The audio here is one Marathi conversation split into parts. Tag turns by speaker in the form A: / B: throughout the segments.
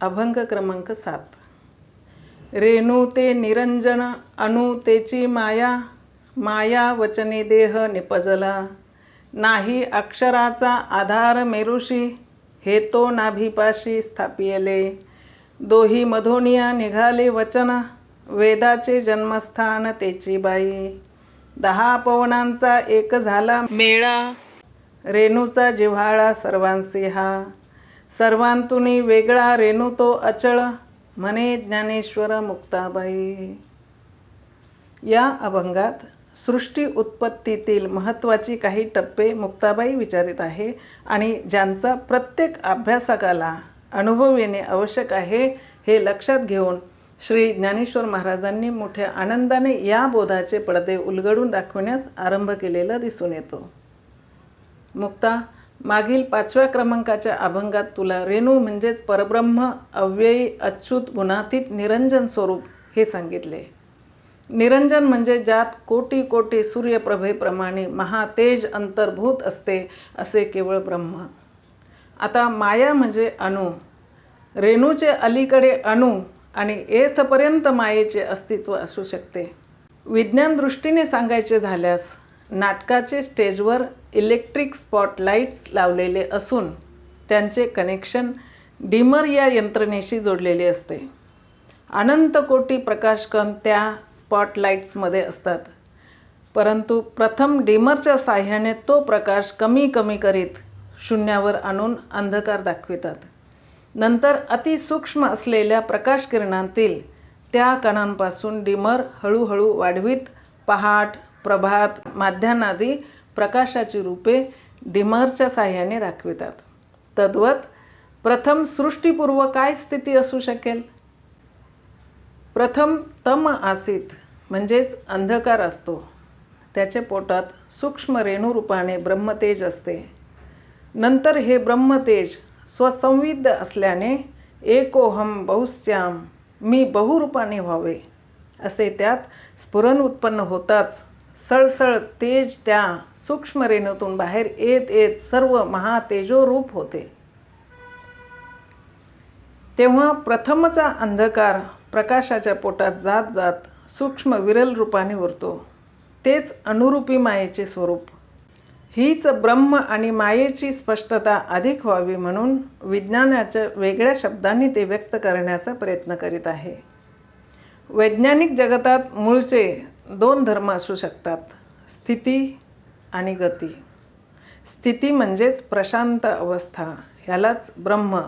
A: अभंग क्रमांक सात. रेणू ते निरंजन अणु तेची माया माया वचने देह निपजला. नाही अक्षराचा आधार मेरुषी हे तो नाभिपाशी स्थापियले. दोही मधोनिया निघाले वचन वेदाचे जन्मस्थान तेची बाई. दहा पवनांचा एक झाला मेळा. रेणूचा जिव्हाळा सर्वांसी हा. सर्वांतुनी वेगळा रेणू तो अचळ. म्हणे ज्ञानेश्वर मुक्ताबाई. या अभंगात सृष्टी उत्पत्तीतील महत्त्वाची काही टप्पे मुक्ताबाई विचारित आहे आणि ज्यांचा प्रत्येक अभ्यासकाला अनुभव येणे आवश्यक आहे हे लक्षात घेऊन श्री ज्ञानेश्वर महाराजांनी मोठ्या आनंदाने या बोधाचे पडदे उलगडून दाखवण्यास आरंभ केलेला दिसून येतो. मुक्ता मागील पाचव्या क्रमांकाच्या अभंगात तुला रेणू म्हणजेच परब्रह्म अव्ययी अच्युत गुणातीत निरंजन स्वरूप हे सांगितले. निरंजन म्हणजे ज्यात कोटी कोटी सूर्यप्रभेप्रमाणे महातेज अंतर्भूत असते असे केवळ ब्रह्म. आता माया म्हणजे अणु. रेणूचे अलीकडे अणु आणि एथपर्यंत मायेचे अस्तित्व असू शकते. विज्ञान दृष्टीने सांगायचे झाल्यास नाटकाचे स्टेजवर इलेक्ट्रिक स्पॉटलाईट्स लावलेले असून त्यांचे कनेक्शन डिमर या यंत्रणेशी जोडलेले असते. अनंत कोटी प्रकाशकण त्या स्पॉटलाईट्समध्ये असतात. परंतु प्रथम डिमरच्या साह्याने तो प्रकाश कमी कमी करीत शून्यावर आणून अंधकार दाखवितात. नंतर अतिसूक्ष्म असलेल्या प्रकाशकिरणांतील त्या कणांपासून डिमर हळूहळू वाढवीत. पहाट प्रभात माध्यान्हादी प्रकाशाची रूपे डिमरच्या साह्याने दाखवितात. तद्वत प्रथम सृष्टीपूर्व काय स्थिती असू शकेल? प्रथम तम आसित म्हणजेच अंधकार असतो. त्याच्या पोटात सूक्ष्म रेणुरूपाने ब्रह्मतेज असते. नंतर हे ब्रह्मतेज स्वसंविद्ध असल्याने एकोहम बहुश्याम मी बहुरूपाने व्हावे असे त्यात स्फुरण उत्पन्न होताच सळसळ तेज त्या सूक्ष्म रेणूतून बाहेर येत येत सर्व महातेजोरूप होते. तेव्हा प्रथमचा अंधकार प्रकाशाच्या पोटात जात जात सूक्ष्म विरल रूपाने उरतो. तेच अनुरूपी मायेचे स्वरूप. हीच ब्रह्म आणि मायेची स्पष्टता अधिक व्हावी म्हणून विज्ञानाच्या वेगळ्या शब्दांनी ते व्यक्त करण्याचा प्रयत्न करीत आहे. वैज्ञानिक जगतात मूळचे दोन धर्म असू शकतात स्थिती आणि गती. स्थिती म्हणजेच प्रशांत अवस्था ह्यालाच ब्रह्म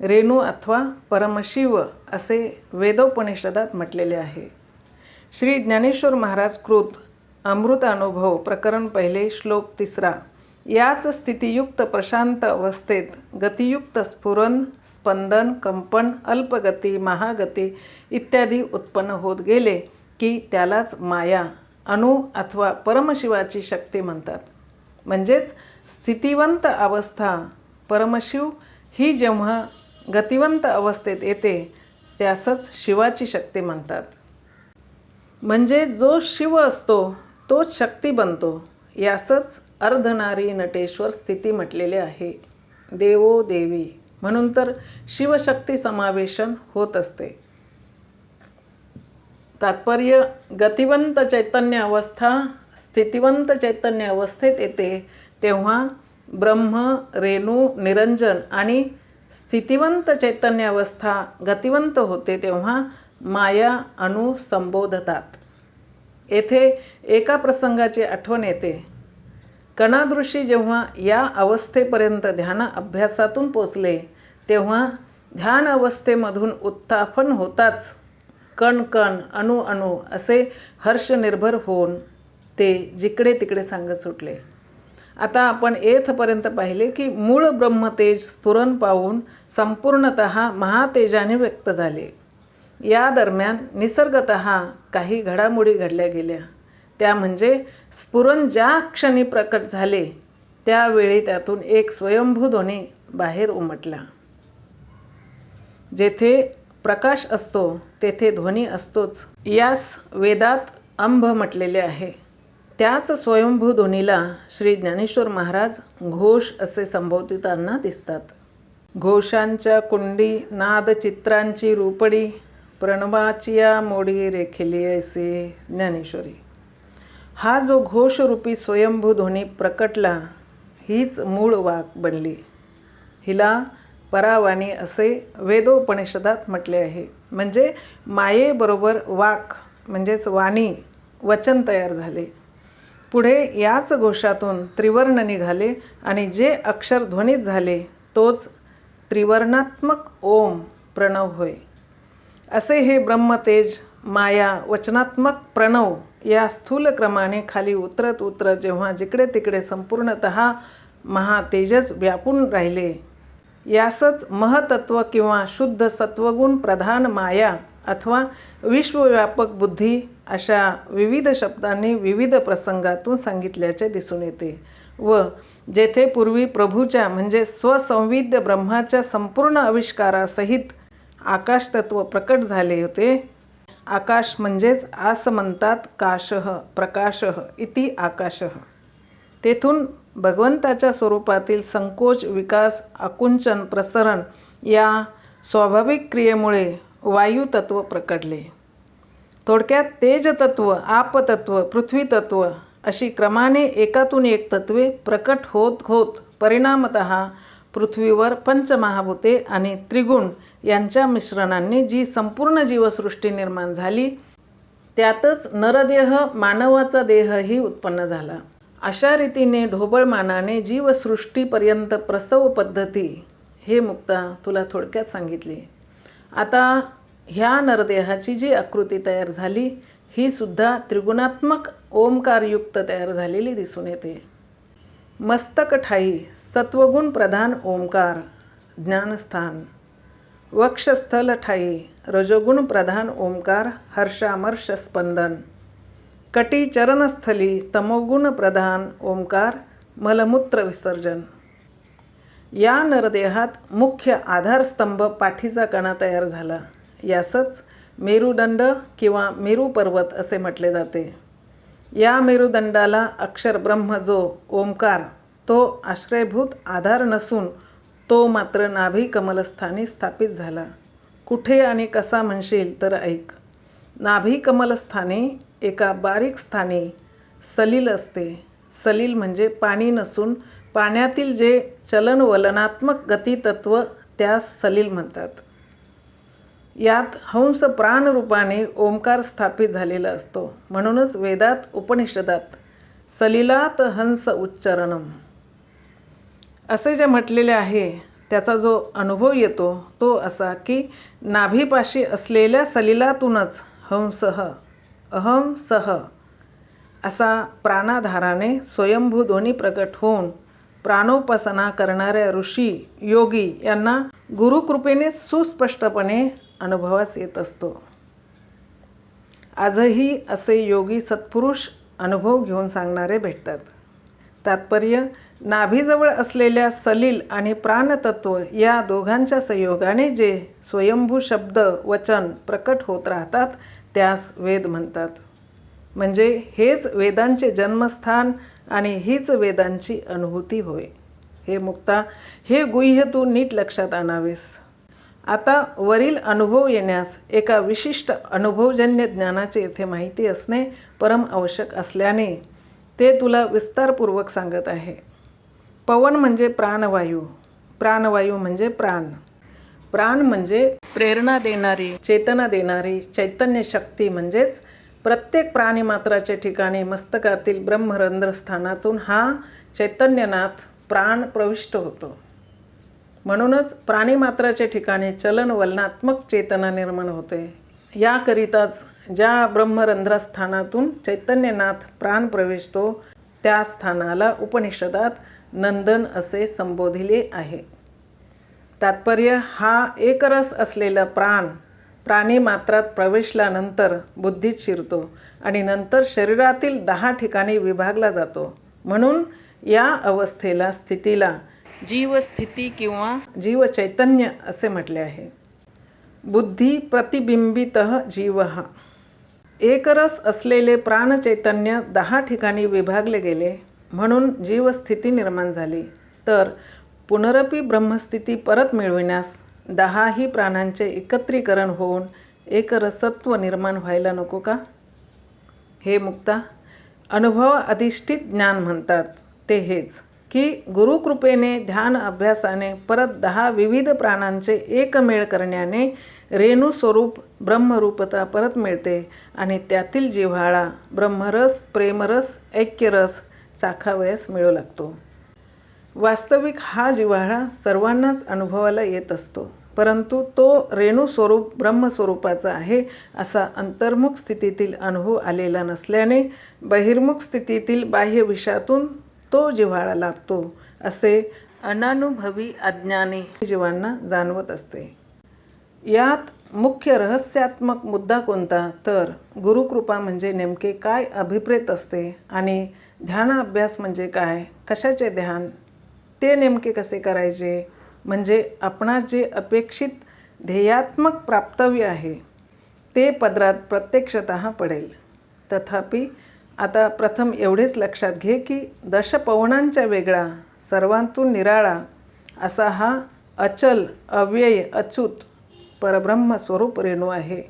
A: रेणू अथवा परमशिव असे वेदोपनिषदात म्हटलेले आहे. श्री ज्ञानेश्वर महाराज कृत अमृतानुभव प्रकरण पहिले श्लोक तिसरा याच स्थितीयुक्त प्रशांत अवस्थेत गतियुक्त स्फुरण स्पंदन कंपन अल्पगती महागती इत्यादी उत्पन्न होत गेले. की त्यालाच माया अणु अथवा परमशिवाची शक्ती म्हणतात. म्हणजेच स्थितिवंत अवस्था परमशिव ही जेव्हा गतिवंत अवस्थेत येते त्यासच शिवाची शक्ती म्हणतात. म्हणजे जो शिव असतो तोच शक्ती बनतो यासच अर्धनारी नटेश्वर स्थिती म्हटलेले आहे. देवो देवी म्हणून तर शिवशक्ती समावेशन होत असते. तात्पर्य गतिवंत चैतन्य अवस्था स्थितिवंत चैतन्य अवस्थेत येते तेव्हा ब्रह्म रेणू निरंजन आणि स्थितिवंत चैतन्य अवस्था गतिवंत होते तेव्हा माया अणू संबोधतात. येथे एका प्रसंगाची आठवण येते. कणादृशी जेव्हा या अवस्थेपर्यंत ध्यान अभ्यासातून पोचले तेव्हा ध्यान अवस्थेमधून उत्थापन होताच कण कण अणु अणु असे हर्षनिर्भर होऊन ते जिकडे तिकडे सांगत सुटले. आता आपण एथपर्यंत पाहिले की मूळ ब्रह्मतेज स्फुरण पाहून संपूर्णत महातेजाने व्यक्त झाले. या दरम्यान निसर्गत काही घडामोडी घडल्या गेल्या. त्या म्हणजे स्फुरण ज्या क्षणी प्रकट झाले त्यावेळी त्यातून एक स्वयंभू ध्वनी बाहेर उमटला. जेथे प्रकाश असतो तेथे ध्वनी असतोच. यास वेदात अंभ म्हटलेले आहे. त्याच स्वयंभू ध्वनीला श्री ज्ञानेश्वर महाराज घोष असे संबोधितांना दिसतात. घोषांच्या कुंडी नादचित्रांची रूपडी प्रणवाची या मोडी रेखिली ऐसे ज्ञानेश्वरी. हा जो घोषरूपी स्वयंभू ध्वनी प्रकटला हीच मूळ वाक बनली. हिला परावानी असे वेदोपनिषदात म्हटले आहे. म्हणजे मायेबरोबर वाक म्हणजेच वाणी वचन तयार झाले. पुढे याच घोषातून त्रिवर्ण निघाले आणि जे अक्षर ध्वनित झाले तोच त्रिवर्णात्मक ओम प्रणव होय. असे हे ब्रह्मतेज माया वचनात्मक प्रणव या स्थूल क्रमाने खाली उतरत उतरत जेव्हा जिकडे तिकडे संपूर्णत महातेजच व्यापून राहिले यासच महतत्व किंवा शुद्ध सत्वगुण प्रधान माया अथवा विश्वव्यापक बुद्धी अशा विविध शब्दांनी विविध प्रसंगातून सांगितल्याचे दिसून येते व जेथे पूर्वी प्रभूच्या म्हणजे स्वसंविद्य ब्रह्माच्या संपूर्ण आविष्कारासहित आकाशतत्व प्रकट झाले होते आकाश म्हणजेच आस म्हणतात काशः प्रकाशः इति आकाशः. तेथून भगवंताच्या स्वरूपातील संकोच विकास आकुंचन प्रसरण या स्वाभाविक क्रियेमुळे वायुतत्व प्रकटले. थोडक्यात तेजतत्व आपतत्व पृथ्वीतत्व अशी क्रमाने एकातून एक तत्वे प्रकट होत होत परिणामत पृथ्वीवर पंचमहाभूते आणि त्रिगुण यांच्या मिश्रणांनी जी संपूर्ण जीवसृष्टी निर्माण झाली त्यातच नरदेह मानवाचा देहही उत्पन्न झाला. अशा रीतीने ढोबळमानाने जीवसृष्टीपर्यंत प्रसव पद्धती हे मुक्ता तुला थोडक्यात सांगितली. आता ह्या नरदेहाची जी आकृती तयार झाली ही सुद्धा त्रिगुणात्मक ओंकारयुक्त तयार झालेली दिसून येते. मस्तक ठाई सत्वगुण प्रधान ओंकार ज्ञानस्थान. वक्षस्थल ठाई रजोगुण प्रधान ओंकार हर्षामर्ष स्पंदन. कटी चरणस्थली तमोगुण प्रधान ओंकार मलमूत्र विसर्जन. या नरदेहात मुख्य आधारस्तंभ पाठीचा कणा तयार झाला. यासच मेरुदंड किंवा मेरू पर्वत असे म्हटले जाते. या मेरुदंडाला अक्षर ब्रह्म जो ओंकार तो आश्रयभूत आधार नसून तो मात्र नाभी कमलस्थानी स्थापित झाला. कुठे आणि कसा म्हणशील तर ऐक. नाभिकमलस्थाने एका बारीक स्थानी सलील असते. सलील म्हणजे पाणी नसून पाण्यातील जे चलनवलनात्मक गतितत्व त्यास सलील म्हणतात. यात हंस प्राणरूपाने ओंकार स्थापित झालेला असतो. म्हणूनच वेदात उपनिषदात सलिलात हंस उच्चारणम. असे जे म्हटलेले आहे त्याचा जो अनुभव येतो तो असा की नाभीपाशी असलेल्या सलिलातूनच हंसः अहम सह असा प्राणाधाराने स्वयंभू ध्वनी प्रकट होऊन प्राणोपासना करणाऱ्या ऋषी योगी यांना गुरुकृपेने सुस्पष्टपणे अनुभवास येत असतो. आजही असे योगी सत्पुरुष अनुभव घेऊन सांगणारे भेटतात. तात्पर्य नाभीजवळ असलेल्या सलील आणि प्राणतत्व या दोघांच्या संयोगाने जे स्वयंभू शब्द वचन प्रकट होत राहतात त्यास वेद म्हणतात. म्हणजे हेच वेदांचे जन्मस्थान आणि हीच वेदांची अनुभूती होय. हे मुक्ता हे गुह्य तू नीट लक्षात आणावेस. आता वरील अनुभव येण्यास एका विशिष्ट अनुभवजन्य ज्ञानाचे येथे माहिती असणे परम आवश्यक असल्याने ते तुला विस्तारपूर्वक सांगत आहे. पवन म्हणजे प्राणवायू. प्राणवायू म्हणजे प्राण. प्राण म्हणजे प्रेरणा देणारी. चेतना देणारी. चैतन्य शक्ती म्हणजेच प्रत्येक प्राणीमात्राच्या ठिकाणी मस्तकातील ब्रह्मरंध्र स्थानातून हा चैतन्यनाथ प्राण प्रविष्ट होतो. म्हणूनच प्राणीमात्राच्या ठिकाणी चलनवलनात्मक चेतना निर्माण होते. याकरिताच ज्या ब्रह्मरंध्रस्थानातून चैतन्यनाथ प्राण प्रवेशतो त्या स्थानाला उपनिषदात नंदन असे संबोधिले आहे. तात्पर्य हा एकरस असलेला प्राण प्राणी मात्रात प्रवेशल्यानंतर बुद्धीत शिरतो आणि नंतर शरीरातील दहा ठिकाणी विभागला जातो. म्हणून या अवस्थेला स्थितीला जीवस्थिती किंवा जीवचैतन्य असे म्हटले आहे. बुद्धी प्रतिबिंबित जीव. हा एकरस असलेले प्राणचैतन्य दहा ठिकाणी विभागले गेले म्हणून जीवस्थिती निर्माण झाली. तर पुनरपी ब्रह्मस्थिती परत मिळविण्यास दहाही प्राणांचे एकत्रीकरण होऊन एकरसत्व निर्माण व्हायला नको का? हे मुक्ता अनुभव अधिष्ठित ज्ञान म्हणतात. ते हेच की गुरुकृपेने ध्यान अभ्यासाने परत दहा विविध प्राणांचे एकमेळ करण्याने रेणुस्वरूप ब्रह्मरूपता परत मिळते आणि त्यातील जिव्हाळा ब्रह्मरस प्रेमरस ऐक्यरस चाखावयास मिळू लागतो. वास्तविक हा जिव्हाळा सर्वांनाच अनुभवाला येत असतो परंतु तो रेणुस्वरूप ब्रह्मस्वरूपाचा आहे असा अंतर्मुख स्थितीतील अनुभव आलेला नसल्याने बहिर्मुख स्थितीतील बाह्यविषातून तो जिव्हाळा लाभतो असे अनानुभवी अज्ञाने जीवांना जाणवत असते. यात मुख्य रहस्यात्मक मुद्दा कोणता? तर गुरुकृपा म्हणजे नेमके काय अभिप्रेत असते आणि ध्यान अभ्यास म्हणजे काय? कशाचे ध्यान? ते नेमके कसे करायचे? म्हणजे आपणास जे अपेक्षित ध्येयात्मक प्राप्तव्य आहे ते पदरात प्रत्यक्षत पडेल. तथापि आता प्रथम एवढेच लक्षात घे की दशपवनांच्या वेगळा सर्वांतून निराळा असा हा अचल अव्यय अचूत परब्रह्म स्वरूप रेणू आहे.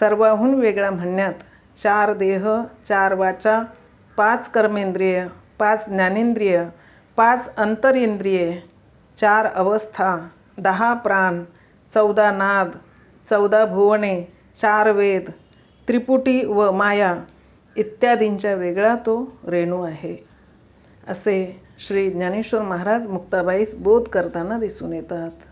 A: सर्वाहून वेगळा म्हणण्यात चार देह चार वाचा पाच कर्मेंद्रिय पाच ज्ञानेंद्रिय पाच अंतरेंद्रिये चार अवस्था दहा प्राण चौदा नाद चौदा भुवने चार वेद त्रिपुटी व माया इत्यादींच्या वेगळा तो रेणू आहे. असे श्री ज्ञानेश्वर महाराज मुक्ताबाईस बोध करताना दिसून येतात.